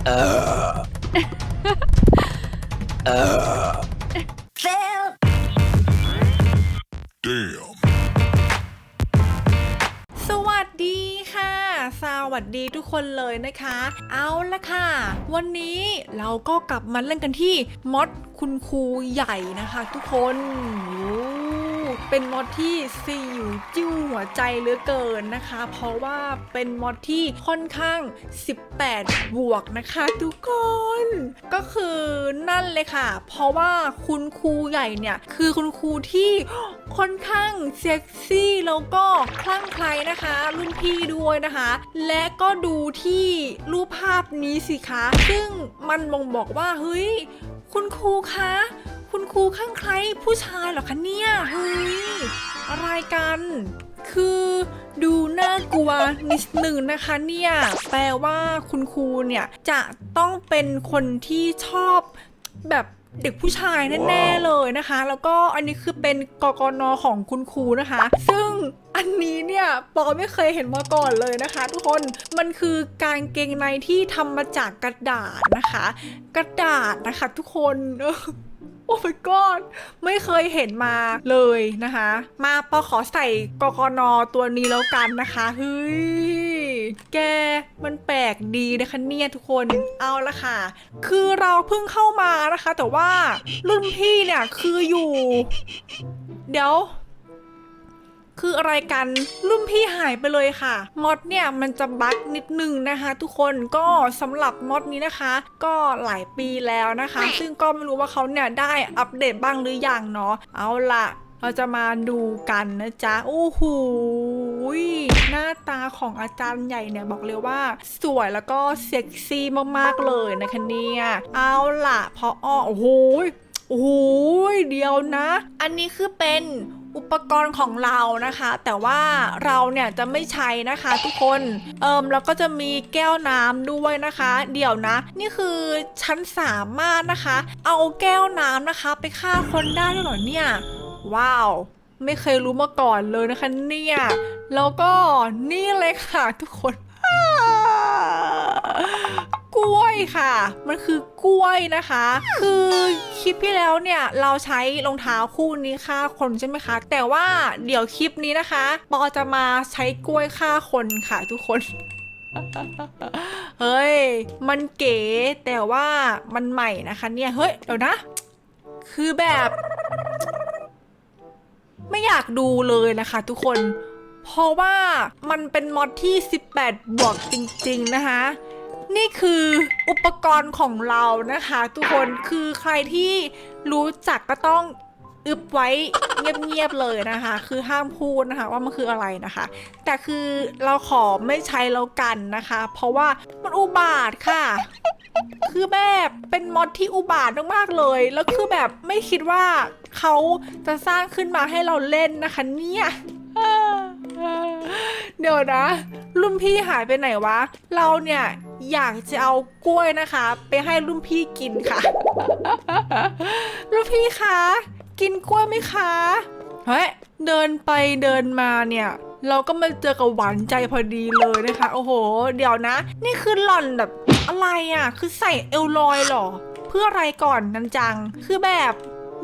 Fail. Damn. สวัสดีค่ะ สวัสดีทุกคนเลยนะคะ เอาละค่ะ วันนี้เราก็กลับมาเล่นกันที่มอดคุณครูใหญ่นะคะทุกคนโอ้ เป็นมอดที่ซีอยู่จิ้วหัวใจเหลือเกินนะคะ เพราะว่าเป็นมอดที่ค่อนข้าง 18 บวกนะคะทุกคน ก็คือนั่นเลยค่ะ เพราะว่าคุณครูใหญ่เนี่ย คือคุณครูที่ค่อนข้างเซ็กซี่แล้วก็คลั่งไคล้นะคะ รุ่นพี่ด้วยนะคะ และก็ดูที่รูปภาพนี้สิคะ ซึ่งมันบ่งบอกว่า เฮ้ย คุณครูคะ คุณครูข้างใครผู้ชายเหรอคะเนี่ยเฮ้ยอะไรกัน คือดูน่ากลัวนิดหนึ่งนะคะเนี่ยแปลว่าคุณครูเนี่ยจะต้องเป็นคนที่ชอบแบบเด็กผู้ชายแน่ๆเลยนะคะ แล้วก็อันนี้คือเป็นกกนของคุณครูนะคะ ซึ่งอันนี้เนี่ยปอไม่เคยเห็นมาก่อนเลยนะคะ ทุกคนมันคือการเกงในที่ทำมาจากกระดาษนะคะ กระดาษนะคะ ทุกคน อ้ my god ไม่เคยเห็นมาเลยนะคะ มาปอขอใส่กกนตัวนี้แล้วกันนะคะเฮ้ยแกมันแปลกดีนะคะเนี่ยทุกคนเอาละค่ะ คือเราเพิ่งเข้ามานะคะ แต่ว่ารุ่นพี่เนี่ยคืออยู่ เดี๋ยว คืออะไรกันรุ่นพี่หายไปเลยค่ะมอดเนี่ยมันจะบั๊กนิดนึงนะคะ ทุกคนก็สำหรับมอดนี้นะคะ ก็หลายปีแล้วนะคะ ซึ่งก็ไม่รู้ว่าเขาเนี่ยได้อัปเดตบ้างหรือยังเนาะเอาล่ะเราจะมาดูกันนะจ๊ะ โอ้โหยหน้าตาของอาจารย์ใหญ่เนี่ยบอกเลยว่า สวยแล้วก็เซ็กซี่มากๆเลยนะคะเนี่ยเอาล่ะพออ้อโอ้โหยโอ้โหเดียวนะ อันนี้คือเป็น อุปกรณ์ของเรานะคะ แต่ว่าเราเนี่ยจะไม่ใช้นะคะทุกคนเอิมแล้วก็จะมีแก้วน้ำด้วยนะคะ เดี๋ยวนะ นี่คือฉันสามารถนะคะ เอาแก้วน้ำนะคะ ไปฆ่าคนได้ด้วยหรอเนี่ย ว้าวไม่เคยรู้มาก่อนเลยนะคะเนี่ยแล้วก็นี่เลยค่ะทุกคน กล้วยค่ะ มันคือกล้วยนะคะ คือคลิปที่แล้วเนี่ยเราใช้รองเท้าคู่นี้ฆ่าคนใช่ไหมคะ แต่ว่าเดี๋ยวคลิปนี้นะคะปอจะมาใช้กล้วยฆ่าคนค่ะทุกคน เฮ้ย มันเก๋แต่ว่ามันใหม่นะคะเนี่ยเฮ้ยเดี๋ยวนะ คือแบบ ไม่อยากดูเลยนะคะ ทุกคน เพราะว่ามันเป็นมอดที่ 18 บวกจริง ๆ นะคะ นี่คืออุปกรณ์ของเรานะคะ ทุกคนคือใครที่รู้จักก็ต้องอึบไว้เงียบๆเลยนะคะ คือห้ามพูดนะคะว่ามันคืออะไรนะคะ แต่คือเราขอไม่ใช้แล้วกันนะคะ เพราะว่ามันอุบาทค่ะ คือแบบเป็นมอดที่อุบาทมากๆเลย แล้วคือแบบไม่คิดว่าเขาจะสร้างขึ้นมาให้เราเล่นนะคะ เนี่ย เดี๋ยวนะ รุ่นพี่หายไปไหนวะ เราเนี่ยอยากจะเอากล้วยนะคะ ไปให้รุ่นพี่กินค่ะ รุ่นพี่คะ กินกล้วยไหมคะ เฮ้ย เดินไปเดินมาเนี่ย เราก็มาเจอกับหวานใจพอดีเลยนะคะ โอ้โห เดี๋ยวนะ นี่คือหล่อนแบบอะไรอะ คือใส่เอลลอยหรอ เพื่ออะไรก่อนนันจัง คือแบบ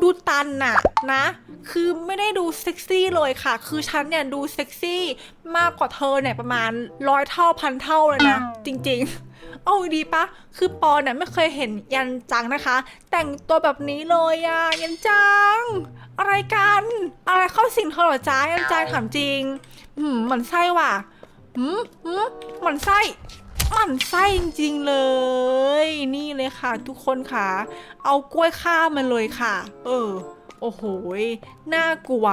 ดูตันน่ะนะ คือไม่ได้ดูเซ็กซี่เลยค่ะ คือฉันเนี่ยดูเซ็กซี่มากกว่าเธอเนี่ยประมาณร้อยเท่าพันเท่าเลยนะ จริงๆเอาดีปะ คือปอเนี่ยไม่เคยเห็นยันจังนะคะ แต่งตัวแบบนี้เลยอะยันจัง อะไรกัน อะไรเข้าสิงเธอเหรอจ้ายันจังถามจริง หืมหมันไส้ว่ะ หืมหืมหมันไส้หมันไส้จริงๆเลย นี่เลยค่ะ ทุกคนค่ะ เอากล้วยข้ามมาเลยค่ะ เออ โอ้โหน่ากลัว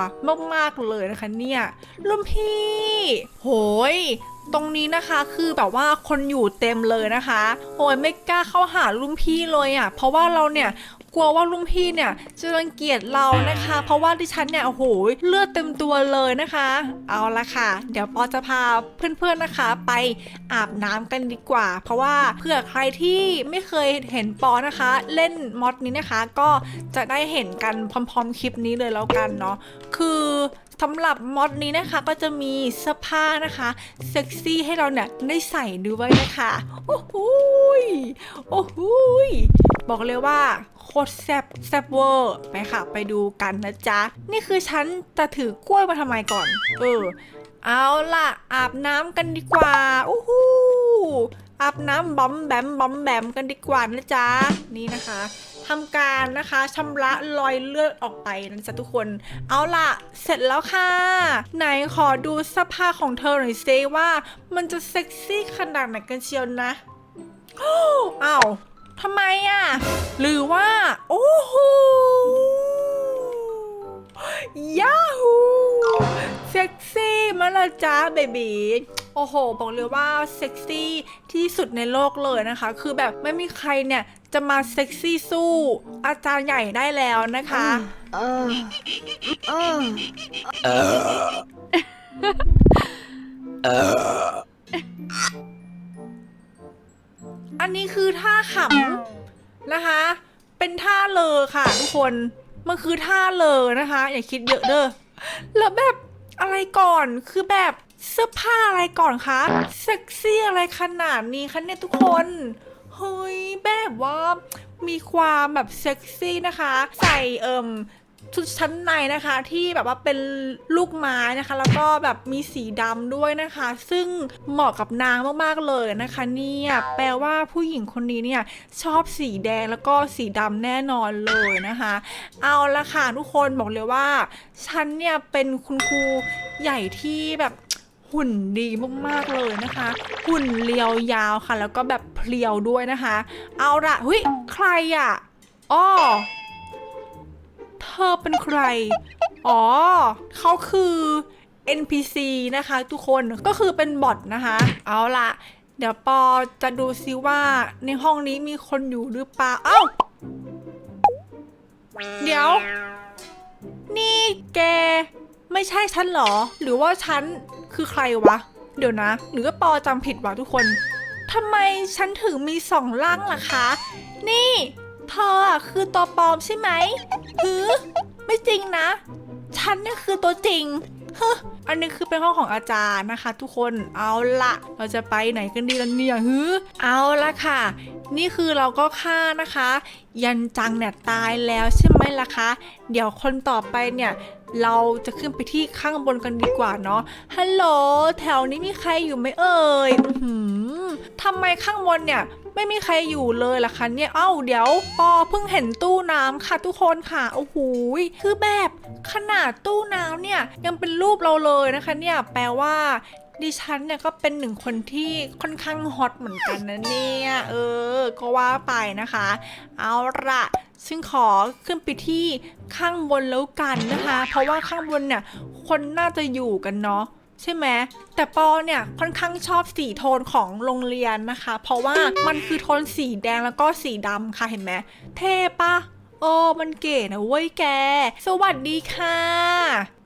มากๆเลยนะคะเนี่ยรุ่นพี่ โหยตรงนี้นะคะคือแบบว่าคนอยู่เต็มเลยนะคะโอ้ยไม่กล้าเข้าหารุ่นพี่เลยอะ่ะ เพราะว่าเราเนี่ย กลัวว่ารุ่นพี่เนี่ยจะรังเกียจเรานะคะ เพราะว่าดิฉันเนี่ยโอ้โหเลือดเต็มตัวเลยนะคะ เอาละค่ะ เดี๋ยวปอจะพาเพื่อนๆนะคะ ไปอาบน้ำกันดีกว่า เพราะว่าเผื่อใครที่ไม่เคยเห็นปอนะคะ เล่นมอดนี้นะคะ ก็จะได้เห็นกันพร้อมๆคลิปนี้เลยแล้วกันเนาะคือสำหรับมอดนี้นะคะก็จะมีเสื้อผ้านะคะเซ็กซี่ให้เราเนี่ยได้ใส่ด้วยนะคะ โอ้โหโอ้โหบอกเลยว่า โคตรแซ่บแซ่บเวอร์ไปค่ะ ไปดูกันนะจ๊ะ นี่คือฉันจะถือกล้วยมาทำไมก่อน เออ เอาล่ะ อาบน้ำกันดีกว่าอู้หูอาบน้ำบอมแบมบอมแบมกันดีกว่านะจ๊ะ นี่นะคะทำการนะคะชำระรอยเลือดออกไปนะจ๊ะทุกคน เอาล่ะ เสร็จแล้วค่ะ ไหนขอดูเสภาพของเธอหน่อยซิว่า มันจะเซ็กซี่ขนาดไหนกันเชียวนะอ้าว ทำไมอะ หรือว่า โอ้โหยาฮูเซ็กซี่มาละจ้าเบบีโอ้โห บอกเลยว่าเซ็กซี่ที่สุดในโลกเลยนะคะ คือแบบไม่มีใครเนี่ยจะมาเซ็กซี่สู้อาจารย์ใหญ่ได้แล้วนะคะ Uh, uh, อั อันนี้คือท่าขำนะคะ เป็นท่าเลอค่ะทุกคน มันคือท่าเลอนะคะ อย่าคิดเยอะเด้อ แล้วแบบอะไรก่อน คือแบบเสื้อผ้าอะไรก่อนคะเซ็กซี่อะไรขนาดนี้คะเนี่ยทุกคน เฮ้ยแบบว่ามีความแบบเซ็กซี่นะคะ ใส่เอิ่ม ชุดชั้นในนะคะ ที่แบบว่าเป็นลูกไม้นะคะ แล้วก็แบบมีสีดำด้วยนะคะ ซึ่งเหมาะกับนางมากๆเลยนะคะเนี่ยแปลว่าผู้หญิงคนนี้เนี่ยชอบสีแดงแล้วก็สีดำแน่นอนเลยนะคะ เอาละค่ะทุกคนบอกเลยว่าฉันเนี่ยเป็นคุณครูใหญ่ที่แบบหุ่นดีมากๆเลยนะคะ หุ่นเรียวยาวค่ะ แล้วก็แบบเพรียวด้วยนะคะ เอาละเฮ้ยใครอะอ้อ อเป็นใคร อ๋อ เขาคือ NPC นะคะทุกคนก็คือเป็นบอทนะคะ เอาละเดี๋ยวปอจะดูซิว่าในห้องนี้มีคนอยู่หรือเปล่า เอ้า เดี๋ยว นี่แก ไม่ใช่ฉันเหรอ หรือว่าฉันคือใครวะ เดี๋ยวนะ หรือว่าปอจำผิดวะทุกคนทำไมฉันถึงมีสองร่างล่ะคะ นี่ เธอคือตัวปลอมใช่ไหม ฮือไม่จริงนะ ฉันเนี่ยคือตัวจริงเฮ้ออันนี้คือเป็นห้องของอาจารย์นะคะ ทุกคนเอาละเราจะไปไหนกันดีล่ะเนี่ยฮือเอาละค่ะ นี่คือเราก็ฆ่านะคะ ยันจังเนี่ยตายแล้วใช่ไหมล่ะคะ เดี๋ยวคนต่อไปเนี่ย เราจะขึ้นไปที่ข้างบนกันดีกว่าเนาะ ฮัลโหล แถวนี้มีใครอยู่ไหมเอ่ยอื้อหือทำไมข้างบนเนี่ยไม่มีใครอยู่เลยล่ะคะเนี่ย เอ้า เดี๋ยว ปอเพิ่งเห็นตู้น้ำค่ะทุกคนค่ะ โอ้โห คือแบบขนาดตู้น้ำเนี่ยยังเป็นรูปเราเลยนะคะเนี่ย แปลว่าดิฉันเนี่ยก็เป็นหนึ่งคนที่ค่อนข้างฮอตเหมือนกันนะเนี่ย เออ ก็ว่าไปนะคะ เอาละ ฉันขอขึ้นไปที่ข้างบนแล้วกันนะคะ เพราะว่าข้างบนเนี่ยคนน่าจะอยู่กันเนาะใช่ไหมแต่ปอเนี่ยค่อนข้างชอบสีโทนของโรงเรียนนะคะ เพราะว่ามันคือโทนสีแดงแล้วก็สีดำค่ะเห็นไหมเท่ปะโอ้มันเก๋นะเว้ยแก สวัสดีค่ะ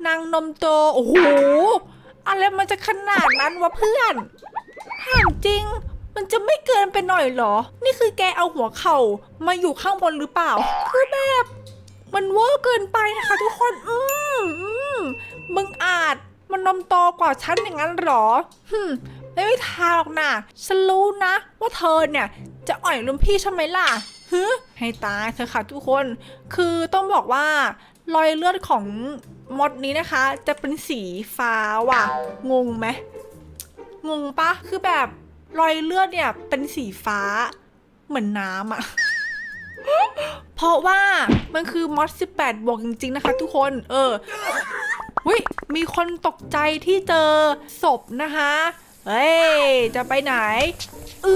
นางนมโต โอ้โห อะไรมันจะขนาดนั้นวะเพื่อนถามจริง มันจะไม่เกินไปหน่อยเหรอ นี่คือแกเอาหัวเข่ามาอยู่ข้างบนหรือเปล่า คือแบบ มันเวอร์เกินไปนะคะทุกคน อืมอืมมึงอาจมันนมโตกว่าฉันอย่างนั้นเหรอฮึมไม่มีทางหรอกนะฉันรู้นะ ว่าเธอเนี่ย จะอ่อยรุ่นพี่ใช่ไหมล่ะฮึให้ตายเธอค่ะทุกคน คือต้องบอกว่ารอยเลือดของมดนี้นะคะ จะเป็นสีฟ้าว่ะ งงไหมงงปะคือแบบ รอยเลือดเนี่ยเป็นสีฟ้าเหมือนน้ำอะเพราะว่ามันคือมอส18 บวกจริง ๆ นะคะ ทุกคน เออวิมีคนตกใจที่เจอศพนะคะ เฮ้ย จะไปไหนเอ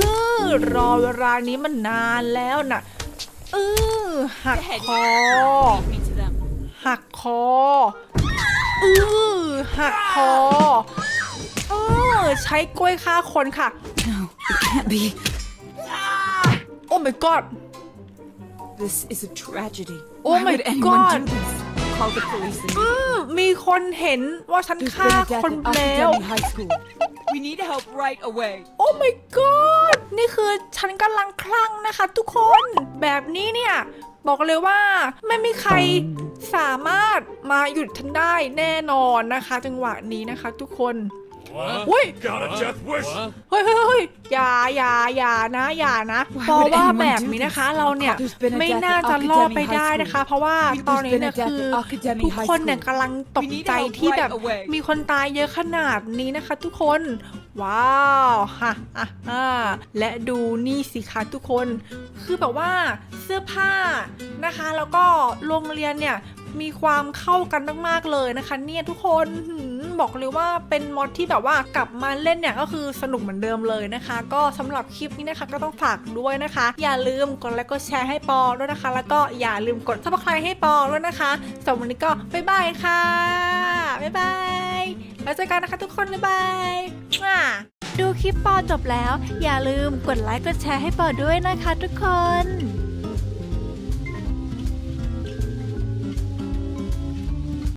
อรอเวลานี้มันนานแล้วน่ะเออหักคอ หักคอเออหักคอ เออ ใช้กล้วยฆ่าคนค่ะ it can't be. โอ้ my god This is a tragedy. Oh Why my would anyone God. do this? Call the police อื immediately. มมีคนเห็นว่าฉัน There's ฆ่า been a death คน at แล้ว Akademi High School. We need help right away. โอ้ my god นี่คือฉันกำลังคลั่งนะคะทุกคน แบบนี้เนี่ย บอกเลยว่าไม่มีใครสามารถมาหยุดฉันได้แน่นอนนะคะ จังหวะนี้นะคะทุกคน อุ้ย Got a death wish? เฮ้ยเฮ้ยเฮ้ยอย่าอย่าอย่านะ อย่านะ Why เพราะ would ว่า anyone แบบ do นี้ this? นะคะเราเนี่ย There's been a ไม่ death น่า at จะรอดไป Academy ได้ High นะคะ School. เพราะว่า There's ตอนนี้ been a เนี่ย death คือ at Academy ทุก High คนเนี่ย School. กำลังตก We need ใจ help ที่แบบ right away. มีคนตายเยอะขนาดนี้นะคะ ทุกคน ว้าวฮ่าฮ่าฮ่าและดูนี่สิคะทุกคน คือแบบว่าเสื้อผ้านะคะ แล้วก็โรงเรียนเนี่ยมีความเข้ากันมากๆเลยนะคะ เนี่ยทุกคนหืม บอกเลยว่าเป็นมอดที่แบบว่ากลับมาเล่นเนี่ยก็คือสนุกเหมือนเดิมเลยนะคะ ก็สำหรับคลิปนี้นะคะก็ต้องฝากด้วยนะคะ อย่าลืมกดไลค์กดแชร์ให้ปอด้วยนะคะ แล้วก็อย่าลืมกดซับสไครต์ให้ปอด้วยนะคะสำหรับวันนี้ก็บ๊ายบายค่ะบ๊ายบายแล้วเจอกันนะคะทุกคนบ๊ายบายดูคลิปปอจบแล้ว อย่าลืมกดไลค์กดแชร์ให้ปอด้วยนะคะทุกคน